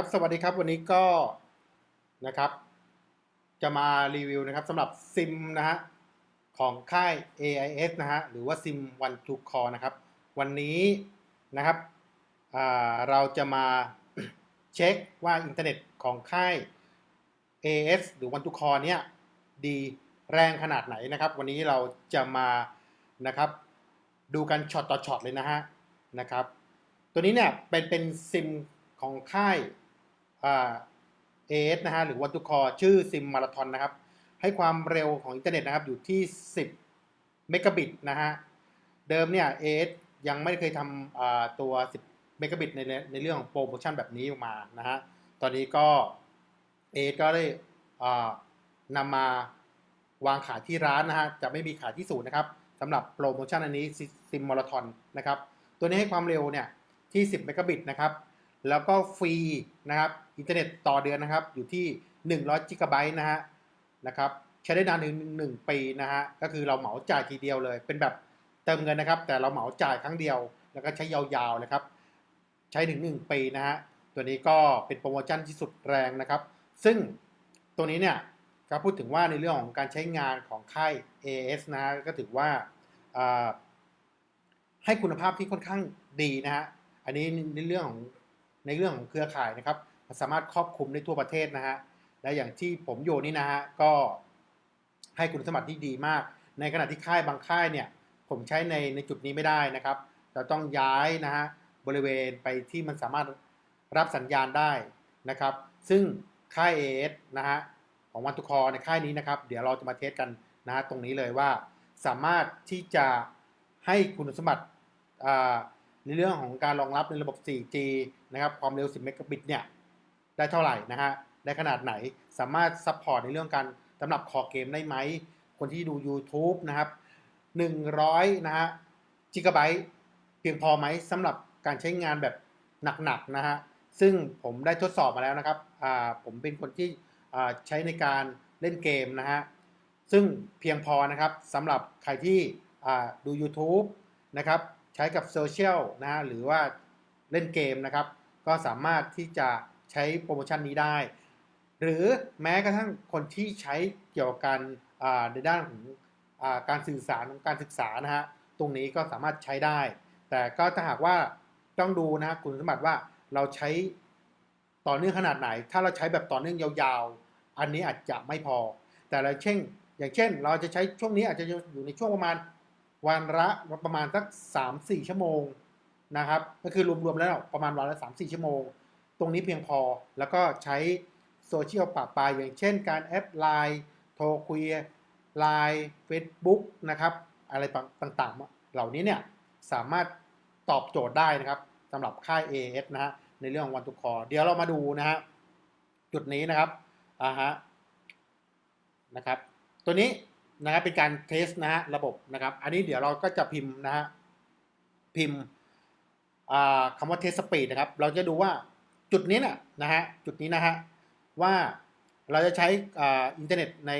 ครับสวัสดีครับวันนี้ก็นะครับ จะมารีวิวนะครับสำหรับซิมนะฮะของค่าย AIS นะฮะหรือว่าซิม One to Call นะครับ วันนี้นะครับเราจะมาเช็คว่าอินเทอร์เน็ตของค่าย AIS หรือ One to Call เนี่ยดีแรงขนาดไหนนะครับ วันนี้เราจะมานะครับดูกันช็อตต่อช็อตเลยนะฮะนะครับ ตัวนี้เนี่ยเป็นเป็นซิมของค่าย เอสนะฮะหรือวันตุคอชื่อซิมมาราทอนนะครับ ให้ความเร็วของอินเทอร์เน็ตนะครับอยู่ที่ 10 เมกะบิตนะฮะ เดิมเนี่ยเอสยังไม่เคยทำตัว 10 เมกะบิตในในเรื่องของโปรโมชั่นแบบนี้ออกมานะฮะ ตอนนี้ก็เอสก็ได้นำมาวางขายที่ร้านนะฮะ จะไม่มีขายที่ศูนย์นะครับสำหรับโปรโมชั่นอันนี้ซิมมาราทอนนะครับ ตัวนี้ให้ความเร็วเนี่ยที่ 10 เมกะบิตนะครับ แล้วก็ฟรีนะครับอินเทอร์เน็ตต่อเดือนนะครับ อยู่ที่100จิกะไบต์นะฮะนะครับใช้ได้นานถึง1ปีนะฮะก็คือเราเหมาจ่ายทีเดียวเลย เป็นแบบเติมเงินนะครับ แต่เราเหมาจ่ายครั้งเดียว แล้วก็ใช้ยาวๆนะครับ ใช้ถึง1ปีนะฮะตัวนี้ก็เป็นโปรโมชั่นที่สุดแรงนะครับ ซึ่งตัวนี้เนี่ยก็พูดถึงว่าในเรื่องของการใช้งานของค่าย AS นะฮะก็ถือว่าให้คุณภาพที่ค่อนข้างดีนะฮะอันนี้ในเรื่องของ ในเรื่องของเครือข่ายนะครับสามารถครอบคลุมได้ทั่วประเทศนะฮะและอย่างที่ผมอยู่นี่นะฮะก็ให้คุณสมบัติที่ดีมาก ในขณะที่ค่ายบางค่ายเนี่ยผมใช้ในในจุดนี้ไม่ได้นะครับเราต้องย้ายนะฮะบริเวณไปที่มันสามารถรับสัญญาณได้นะครับ ซึ่งค่าย AS นะฮะของวันทุกคอในค่ายนี้นะครับ เดี๋ยวเราจะมาเทสกันนะฮะตรงนี้เลยว่า สามารถที่จะให้คุณสมบัติอ่า ในเรื่องของการรองรับในระบบ 4G นะครับ ความเร็ว 10 เมกะบิตเนี่ย ได้เท่าไหร่นะฮะ ได้ขนาดไหน สามารถซัพพอร์ตในเรื่องการสำหรับคอเกมได้ไหม คนที่ดู YouTube นะครับ 100 นะฮะจิกะไบต์เพียงพอไหมสำหรับการใช้งานแบบหนักๆนะฮะ ซึ่งผมได้ทดสอบมาแล้วนะครับ ผมเป็นคนที่ใช้ในการเล่นเกมนะฮะ ซึ่งเพียงพอนะครับสำหรับใครที่ดู YouTube นะครับ ใช้กับโซเชียลนะหรือว่าเล่นเกมนะครับ ก็สามารถที่จะใช้โปรโมชั่นนี้ได้ หรือแม้กระทั่งคนที่ใช้เกี่ยวกับการในด้านของอการสื่อสารของการศึกษานะฮะตรงนี้ก็สามารถใช้ได้ แต่ก็ถ้าหากว่าต้องดูนะคุณสมบัติว่าเราใช้ต่อเนื่องขนาดไหน ถ้าเราใช้แบบต่อเนื่องยาวๆ อันนี้อาจจะไม่พอ แต่เราเช่น อย่างเช่น เราจะใช้ช่วงนี้อาจจะอยู่ในช่วงประมาณ วันละประมาณสักสามสี่ชั่วโมงนะครับ ก็คือรวมๆแล้วประมาณวันละสามสี่ชั่วโมง ตรงนี้เพียงพอแล้วก็ใช้โซเชียลปะปายอย่างเช่นการแอดไลน์โทรคุยไลน์เฟซบุ๊กนะครับ อะไรต่างๆ เหล่านี้เนี่ยสามารถตอบโจทย์ได้นะครับสำหรับค่าย AS นะฮะในเรื่องของวันทุกคอเดี๋ยวเรามาดูนะฮะจุดนี้นะครับอ่าฮะนะครับ ตัวนี้ นะครับเป็นการเทสนะฮะระบบนะครับ อันนี้เดี๋ยวเราก็จะพิมพ์นะฮะพิมพ์คำว่าเทสสปีดนะครับ เราจะดูว่าจุดนี้นะนะฮะจุดนี้นะฮะว่าเราจะใช้อินเทอร์เน็ตใน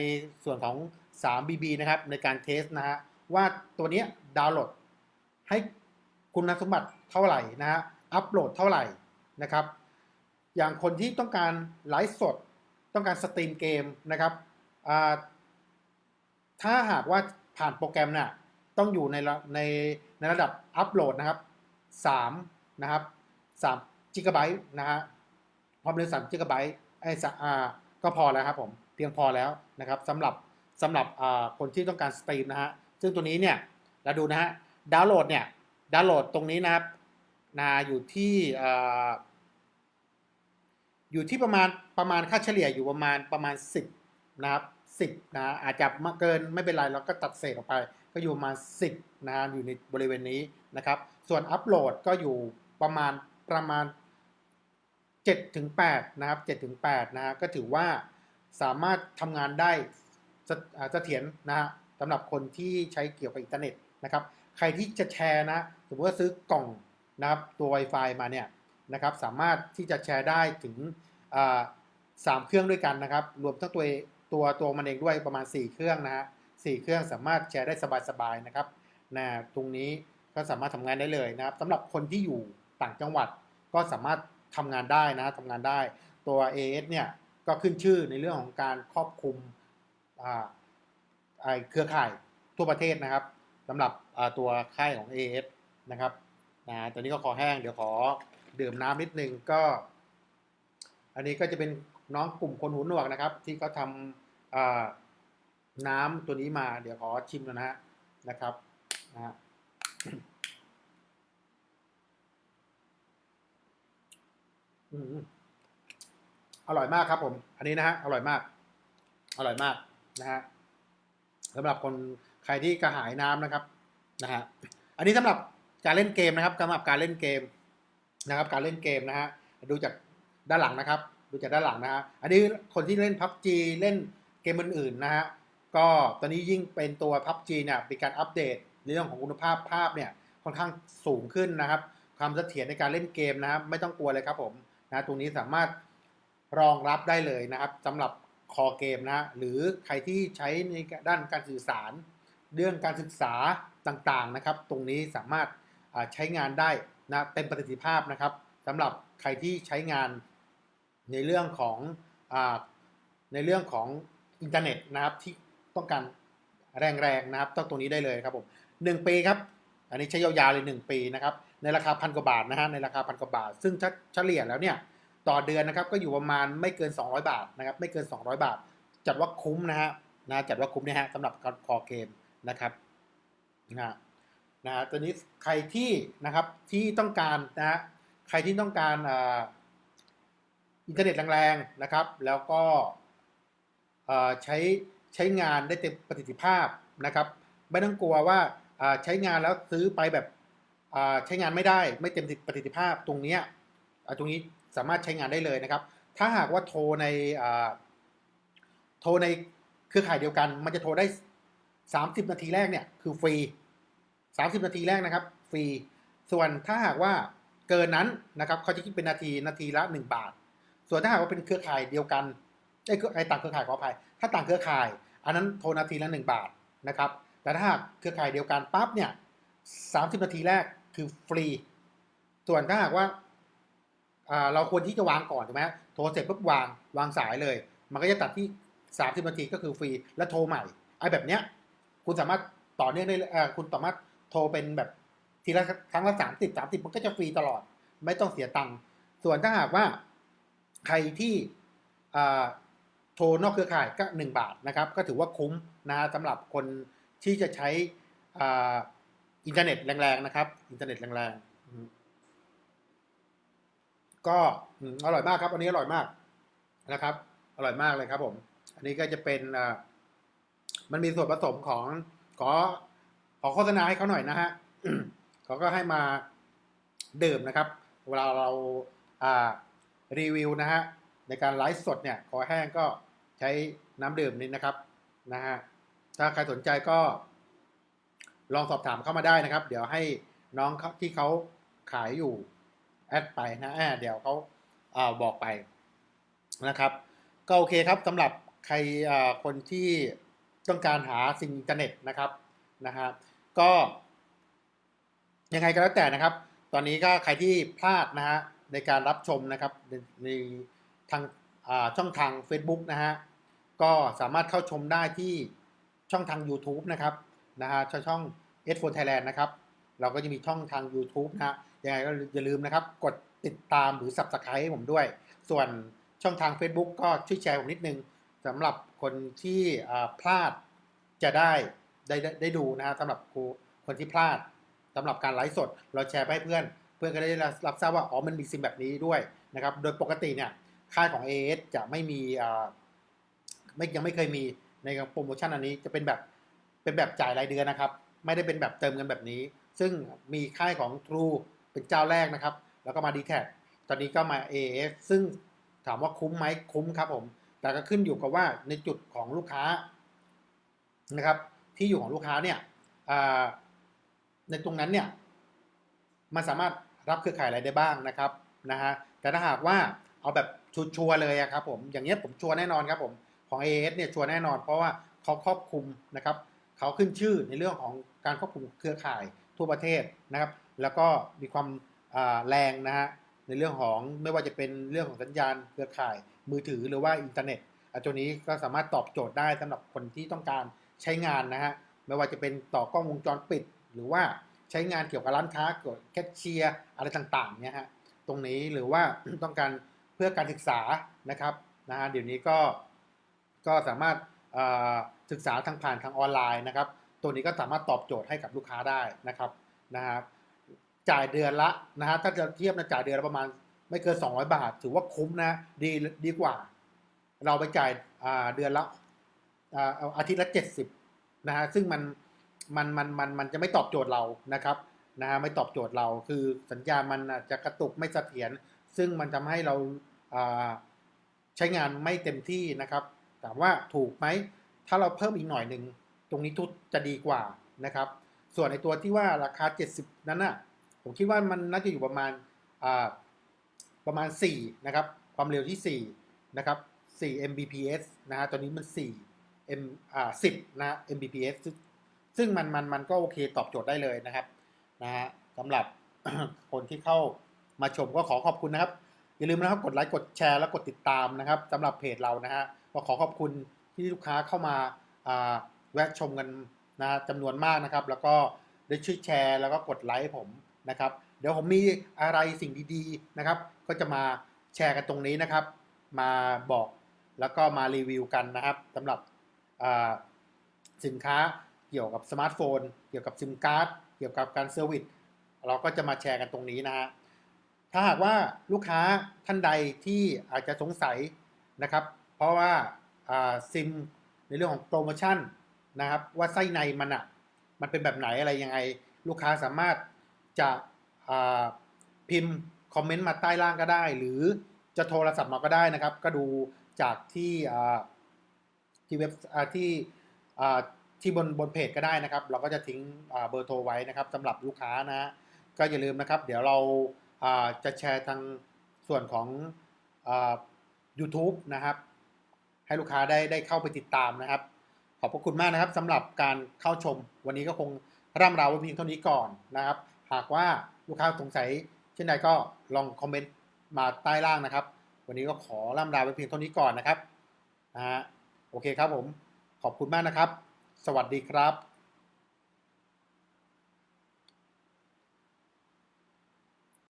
ส่วนของ 3BB นะครับในการเทสนะฮะว่าตัวนี้ดาวน์โหลดให้คุณสมบัติเท่าไหร่นะฮะอัปโหลดเท่าไหร่นะครับ อย่างคนที่ต้องการไลฟ์สด ต้องการสตรีมเกมนะครับ ถ้าหากว่าผ่านโปรแกรมน่ะต้องอยู่ในระในในระดับอัปโหลดนะครับ3นะครับ3จิกะไบต์นะฮะความเร็ว3จิกะไบต์ไอ้กอ่าก็พอแล้วครับผมเพียงพอแล้วนะครับสำหรับสำหรับอ่าคนที่ต้องการสตรีมนะฮะซึ่งตัวนี้เนี่ยเราดูนะฮะดาวน์โหลดเนี่ยดาวน์โหลดตรงนี้นะครับนาอยู่ที่อ่าอยู่ที่ประมาณประมาณค่าเฉลี่ยอยู่ประมาณประมาณ 10 นะครับ 10นะอาจจะมาเกินไม่เป็นไรเราก็ตัดเศษออกไป ก็อยู่มาณ10นะอยู่ในบริเวณนี้นะครับ ส่วนอัปโหลดก็อยู่ประมาณประมาณ7ถึง8นะครับ7ถึง8นะฮะก็ถือว่าสามารถทำงานได้เสอ่าเถียรนะฮะสำหรับคนที่ใช้เกี่ยวกับอินเทอร์เน็ตนะครับ ใครที่จะแชร์นะสมมติว่าซื้อกล่องนะครับตัว Wi-Fi มาเนี่ยนะครับสามารถที่จะแชร์ได้ถึงสามเครื่องด้วยกันนะครับ รวมทั้งตัว ตัวตัวมันเองด้วยประมาณ 4 เครื่องนะฮะสเครื่องสามารถแชร์ได้สบายๆนะครับนะตรงนี้ก็สามารถทำงานได้เลยนะครับสำหรับคนที่อยู่ต่างจังหวัดก็สามารถทำงานได้นะทำงานได้ ตัว AS เนี่ยก็ขึ้นชื่อในเรื่องของการครอบคลุมเครือข่ายทั่วประเทศนะครับสำหรับตัวค่ายของ AS นะครับนะตอนนี้ก็ขอแห้งเดี๋ยวขอดื่มน้ำนิดนึงก็ อันนี้ก็จะเป็น น้องกลุ่มคนหูหนวกนะครับ ที่เขาทำน้ำตัวนี้มา เดี๋ยวขอชิมนนะฮะนะครับนะฮะออร่อยมากครับผม อันนี้นะฮะอร่อยมาก อร่อยมากนะฮะสำหรับคนใครที่กระหายน้ำนะครับนะฮะอันนี้สำหรับการเล่นเกมนะครับสำหรับการเล่นเกมนะครับ การเล่นเกมนะฮะดูจากด้านหลังนะครับ ดูจากด้านหลังนะฮะ อันนี้คนที่เล่น PUBG เล่นเกมอื่นๆนะฮะ ก็ตอนนี้ยิ่งเป็นตัว PUBG เนี่ยมีการอัปเดตในเรื่องของคุณภาพภาพเนี่ยค่อนข้างสูงขึ้นนะครับ ความเสถียรในการเล่นเกมนะครับ ไม่ต้องกลัวเลยครับผมนะตรงนี้สามารถรองรับได้เลยนะครับสำหรับคอเกมนะฮะหรือใครที่ใช้ในด้านการสื่อสาร เรื่องการศึกษาต่างๆนะครับ ตรงนี้สามารถใช้งานได้นะเต็มประสิทธิภาพนะครับสำหรับใครที่ใช้งาน ในเรื่องของอในเรื่องของอินเทอร์เน็ตนะครับที่ต้องการแรงๆนะครับต้องตรงนี้ได้เลยครับผมหนึ่งปีครับอันนี้ใช้ยาวๆเลยหนึ่งปีนะครับในราคาพันกว่าบาทนะฮะในราคาพันกว่าบาท ซึ่งเฉลี่ยแล้วเนี่ยต่อเดือนนะครับก็อยู่ประมาณไม่เกิน 200 บาทนะครับไม่เกิน 200 บาท จัดว่าคุ้มนะฮะนะจัดว่าคุ้มนะฮะสำหรับการคอเกมนะครับนะฮะนะฮะตัวนี้ใครที่นะครับที่ต้องการนะฮะใครที่ต้องการอ่า อินเทอร์เน็ตแรงๆนะครับ แล้วก็ใช้ใช้งานได้เต็มประสิทธิภาพนะครับ ไม่ต้องกลัวว่าใช้งานแล้วซื้อไปแบบใช้งานไม่ได้ไม่เต็มประสิทธิภาพตรงนี้ตรงนี้สามารถใช้งานได้เลยนะครับ ถ้าหากว่าโทรในโทรในเครือข่ายเดียวกัน มันจะโทรได้ 30 นาทีแรกเนี่ยคือฟรี 30 นาทีแรกนะครับฟรี ส่วนถ้าหากว่าเกินนั้นนะครับเขาจะคิดเป็นนาทีนาทีละ 1 บาท ส่วนถ้าหากว่าเป็นเครือข่ายเดียวกันไอ้ไอ้ต่างเครือข่ายขออภัย ถ้าต่างเครือข่าย อันนั้นโทรนาทีละ 1 บาทนะครับ แต่ถ้าหากเครือข่ายเดียวกันปั๊บเนี่ย30นาทีแรกคือฟรี ส่วนถ้าหากว่าเราควรที่จะวางก่อนถูกไหมโทรเสร็จปุ๊บวางวางสายเลย มันก็จะตัดที่ 30นาทีก็คือฟรีแล้วโทรใหม่ไอ้แบบเนี้ยคุณสามารถต่อเนื่องได้คุณสามารถโทรเป็นแบบทีละครั้งละสามสิบสามสิบมันก็จะฟรีตลอด ไม่ต้องเสียตังค์ส่วนถ้าหากว่า ใครที่โทรนอกเครือข่ายก็หนึ่งบาทนะครับ ก็ถือว่าคุ้มนะฮะสำหรับคนที่จะใช้อ,อินเทอร์เน็ตแรงๆนะครับ อินเทอร์เน็ตแรงๆ ก็อร่อยมากครับ อันนี้อร่อยมากนะครับ อร่อยมากเลยครับผม อันนี้ก็จะเป็นมันมีส่วนผสมของขอขอโฆษณาให้เขาหน่อยนะฮะเขาก็ให้มาดื่มนะครับ เวลาเราอ่า รีวิวนะฮะในการไลฟ์สดเนี่ยขอแห้งก็ใช้น้ำดื่มนี้นะครับนะฮะถ้าใครสนใจก็ ลองสอบถามเข้ามาได้นะครับ เดี๋ยวให้น้องเขาที่เขาขายอยู่แอดไปนะแอดเดี๋ยวเขาอ่าบอกไปนะครับ ก็โอเคครับสำหรับใครคนที่ต้องการหาสิ่งอินเทอร์เน็ตนะครับนะฮะก็ยังไงก็แล้วแต่นะครับ ตอนนี้ก็ใครที่พลาดนะฮะ ในการรับชมนะครับในทางาช่องทาง Facebook นะฮะก็สามารถเข้าชมได้ที่ช่องทาง YouTube นะครับนะฮะช่องช่อง s 4 Thailand นะครับเราก็จะมีช่องทาง YouTube นะฮะยังไงก็อย่าลืมนะครับ กดติดตามหรือ Subscribe ให้ผมด้วย ส่วนช่องทาง Facebook ก็ช่วยแชร์ผมนิดนึงสำหรับคนที่พลาดจะได้ได้ได้ได้ดูนะฮะสำหรับครูคนที่พลาดสำหรับการไลฟ์สด เราแชร์ไปให้เพื่อน เพื่อนก็ได้รับทราบว่าอ๋อมันมีซิมแบบนี้ด้วยนะครับโดยปกติเนี่ยค่ายของ AS จะไม่มีไม่ยังไม่เคยมีในโปรโมชั่นอันนี้จะเป็นแบบเป็นแบบจ่ายรายเดือนนะครับ ไม่ได้เป็นแบบเติมเงินแบบนี้ ซึ่งมีค่ายของ True เป็นเจ้าแรกนะครับ แล้วก็มา d t แทตอนนี้ก็มา AS ซึ่งถามว่าคุ้มไหมคุ้มครับผม แต่ก็ขึ้นอยู่กับว่าในจุดของลูกค้านะครับ ที่อยู่ของลูกค้าเนี่ยในตรงนั้นเนี่ยมันสามารถ รับเครือข่ายอะไรได้บ้างนะครับนะฮะแต่ถ้าหากว่าเอาแบบชัวร์เลยครับผมอย่างเงี้ยผมชัวร์แน่นอนครับผมของ AS เนี่ยชัวร์แน่นอน เพราะว่าเขาครอบคลุมนะครับเขาขึ้นชื่อในเรื่องของการควบคุมเครือข่ายทั่วประเทศนะครับ แล้วก็มีความแรงนะฮะในเรื่องของไม่ว่าจะเป็นเรื่องของสัญญาณเครือข่ายมือถือหรือว่าอินเทอร์เน็ตตัวนี้ก็สามารถตอบโจทย์ได้สำหรับคนที่ต้องการใช้งานนะฮะไม่ว่าจะเป็นต่อกล้องวงจรปิด หรือว่า ใช้งานเกี่ยวกับร้านค้าเกี่ยวกับแคชเชียร์อะไรต่างๆเนี่ยฮะตรงนี้หรือว่าต้องการเพื่อการศึกษานะครับนะฮะเดี๋ยวนี้ก็ก็สามารถศึกษาทางผ่านทางออนไลน์นะครับ ตัวนี้ก็สามารถตอบโจทย์ให้กับลูกค้าได้นะครับนะครับจ่ายเดือนละนะฮะถ้าจะเทียบนะจ่ายเดือนละประมาณไม่เกิน 200 บาท ถือว่าคุ้มนะดีดีกว่า เราไปจ่ายเดือนละเอาอาทิตย์ละ 70นะฮะซึ่งมัน มันมันมันมันจะไม่ตอบโจทย์เรานะครับนะฮะไม่ตอบโจทย์เราคือสัญญามันอาจจะกระตุกไม่เสถียรซึ่งมันทำให้เราใช้งานไม่เต็มที่นะครับถามว่าถูกไหมถ้าเราเพิ่มอีกหน่อยหนึ่งตรงนี้ทุกจะดีกว่านะครับ ส่วนในตัวที่ว่าราคา 70 นั้นน่ะผมคิดว่ามันน่าจะอยู่ประมาณประมาณ 4 นะครับ ความเร็วที่ 4 นะครับ 4 Mbps นะฮะตอนนี้มัน 4 M อ่า10 นะ Mbps ซึ่งมันมันมันก็โอเคตอบโจทย์ได้เลยนะครับนะฮะสำหรับคนที่เข้ามาชมก็ขอขอบคุณนะครับ อย่าลืมนะครับกดไลค์กดแชร์และกดติดตามนะครับสำหรับเพจเรานะฮะก็ขอขอบคุณที่ลูกค้าเข้ามาอ่าแวะชมกันนะจำนวนมากนะครับ แล้วก็ได้ช่วยแชร์แล้วก็กดไลค์ผมนะครับ เดี๋ยวผมมีอะไรสิ่งดีๆนะครับ ก็จะมาแชร์กันตรงนี้นะครับ มาบอกแล้วก็มารีวิวกันนะครับสำหรับอ่าสินค้า เกี่ยวกับสมาร์ทโฟน เกี่ยวกับซิมการ์ด เกี่ยวกับการเซอร์วิส เราก็จะมาแชร์กันตรงนี้นะฮะ ถ้าหากว่าลูกค้าท่านใดที่อาจจะสงสัยนะครับ เพราะว่าซิมในเรื่องของโปรโมชั่นนะครับ ว่าไส้ในมันอะมันเป็นแบบไหนอะไรยังไง ลูกค้าสามารถจะพิมพ์คอมเมนต์มาใต้ล่างก็ได้ หรือจะโทรศัพท์มาก็ได้นะครับ ก็ดูจากที่ที่เว็บที่ ที่บนบนเพจก็ได้นะครับ เราก็จะทิ้งเบอร์โทรไว้นะครับสำหรับลูกค้านะก็อย่าลืมนะครับ เดี๋ยวเราจะแชร์ทางส่วนของอ YouTube นะครับ ให้ลูกค้าได้ได้เข้าไปติดตามนะครับ ขอบพระคุณมากนะครับสำหรับการเข้าชม วันนี้ก็คงร่ำราไว้เพียงเท่านี้ก่อนนะครับ หากว่าลูกค้าสงสัยเช่นใดก็ลองคอมเมนต์มาใต้ล่างนะครับ วันนี้ก็ขอร่ำราไว้เพียงเท่านี้ก่อนนะครับนะฮะโอเคครับผมขอบคุณมากนะครับ สวัสดีครับ